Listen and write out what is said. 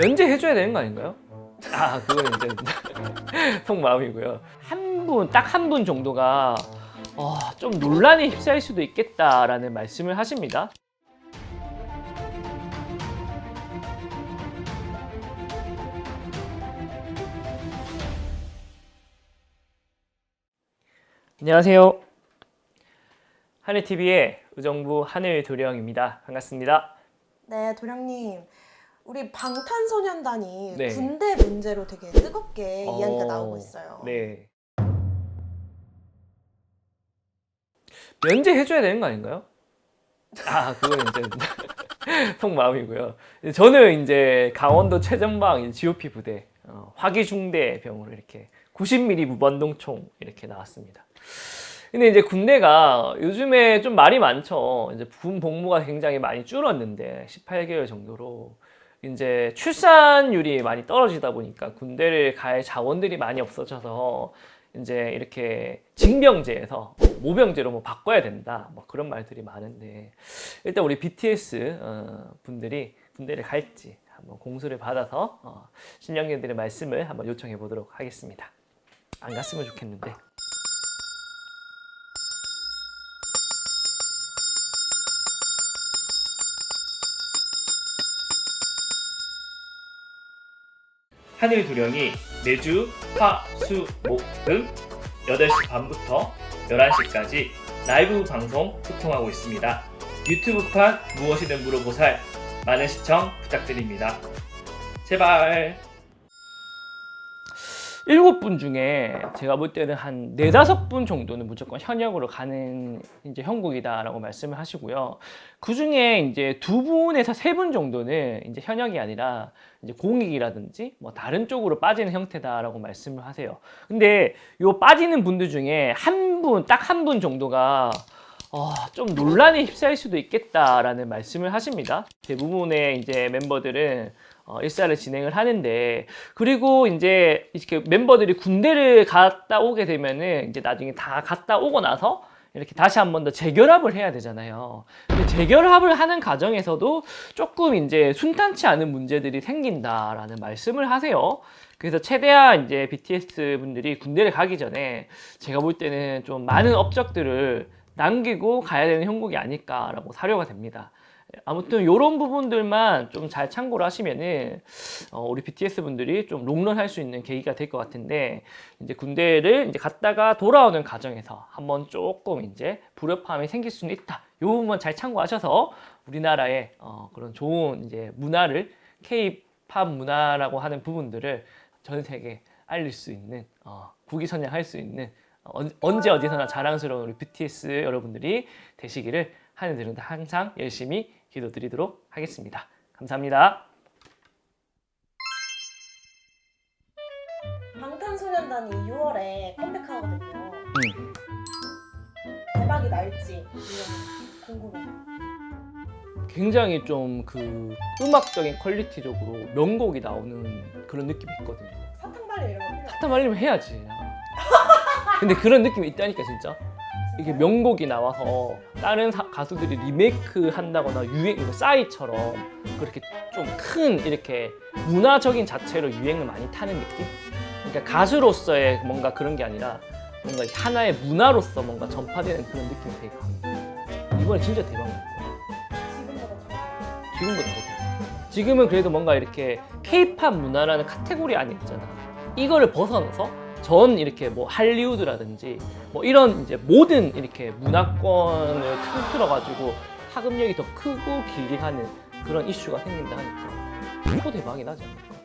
면제해줘야 되는 거 아닌가요? 아 그건 이제 속마음이고요. 한 분 딱 한 분 정도가 어, 좀 논란에 휩싸일 수도 있겠다라는 말씀을 하십니다. 안녕하세요. 하늘TV의 의정부 하늘 도령입니다. 반갑습니다. 네, 도령님. 우리 방탄소년단이 네. 군대 문제로 되게 뜨겁게 이야기가 어, 나오고 있어요. 네. 면제해줘야 되는 거 아닌가요? 아, 그건 이제 속마음이고요. 저는 이제 강원도 최전방 GOP 부대 어, 화기중대병으로 이렇게 90mm 무반동총 이렇게 나왔습니다. 근데 이제 군대가 요즘에 좀 말이 많죠. 이제 군 복무가 굉장히 많이 줄었는데 18개월 정도로 이제 출산율이 많이 떨어지다 보니까 군대를 갈 자원들이 많이 없어져서 이제 이렇게 징병제에서 모병제로 뭐 바꿔야 된다 뭐 그런 말들이 많은데 일단 우리 BTS 어, 분들이 군대를 갈지 한번 공수를 받아서 어, 신령님들의 말씀을 한번 요청해 보도록 하겠습니다. 안 갔으면 좋겠는데. 하늘 두령이 매주 화, 수, 목 등 8시 반부터 11시까지 라이브 방송 소통하고 있습니다. 유튜브판 무엇이든 물어보살 많은 시청 부탁드립니다. 제발. 일곱 분 중에 제가 볼 때는 한 네다섯 분 정도는 무조건 현역으로 가는 이제 형국이다라고 말씀을 하시고요. 그 중에 이제 두 분에서 세 분 정도는 이제 현역이 아니라 이제 공익이라든지 뭐 다른 쪽으로 빠지는 형태다라고 말씀을 하세요. 근데 요 빠지는 분들 중에 한 분, 딱 한 분 정도가 어, 좀 논란에 휩싸일 수도 있겠다라는 말씀을 하십니다. 대부분의 이제 멤버들은 어, 일사를 진행을 하는데 그리고 이제 이렇게 멤버들이 군대를 갔다 오게 되면은 이제 나중에 다 갔다 오고 나서 이렇게 다시 한 번 더 재결합을 해야 되잖아요. 근데 재결합을 하는 과정에서도 조금 이제 순탄치 않은 문제들이 생긴다라는 말씀을 하세요. 그래서 최대한 이제 BTS 분들이 군대를 가기 전에 제가 볼 때는 좀 많은 업적들을 남기고 가야 되는 형국이 아닐까라고 사료가 됩니다. 아무튼 이런 부분들만 좀 잘 참고를 하시면은 어, 우리 BTS 분들이 좀 롱런할 수 있는 계기가 될 것 같은데 이제 군대를 이제 갔다가 돌아오는 과정에서 한번 조금 이제 불협화음이 생길 수는 있다. 이 부분만 잘 참고하셔서 우리나라의 어, 그런 좋은 이제 문화를 K-팝 문화라고 하는 부분들을 전 세계에 알릴 수 있는 어, 국위선양할 수 있는 어, 언제 어디서나 자랑스러운 우리 BTS 여러분들이 되시기를 하늘들은 항상 열심히 기도 드리도록 하겠습니다. 감사합니다. 방탄소년단이 6월에 컴백하거든요. 음. 대박이 날지 궁금해요. 굉장히 좀 그 음악적인 퀄리티적으로 명곡이 나오는 그런 느낌이 있거든요. 사탕발레 이런 거 필요 타타 말리면 해야지. 근데 그런 느낌이 있다니까 진짜. 이게 명곡이 나와서 다른 사- 가수들이 리메이크 한다거나 유행 이거 싸이처럼 그렇게 좀 큰 이렇게 문화적인 자체로 유행을 많이 타는 느낌? 그러니까 가수로서의 뭔가 그런 게 아니라 뭔가 하나의 문화로서 뭔가 전파되는 그런 느낌이 되게 강해요. 이번에 진짜. 지금보다 더. 지금보다 더 돼. 지금은 그래도 뭔가 이렇게 케이팝 문화라는 카테고리 안에 있잖아. 이거를 벗어나서 전 이렇게 뭐 할리우드라든지 뭐 이런 이제 모든 이렇게 문화권을 틀어 가지고 파급력이 더 크고 길게 가는 그런 이슈가 생긴다 하니까 또 대박이 나지 않을까.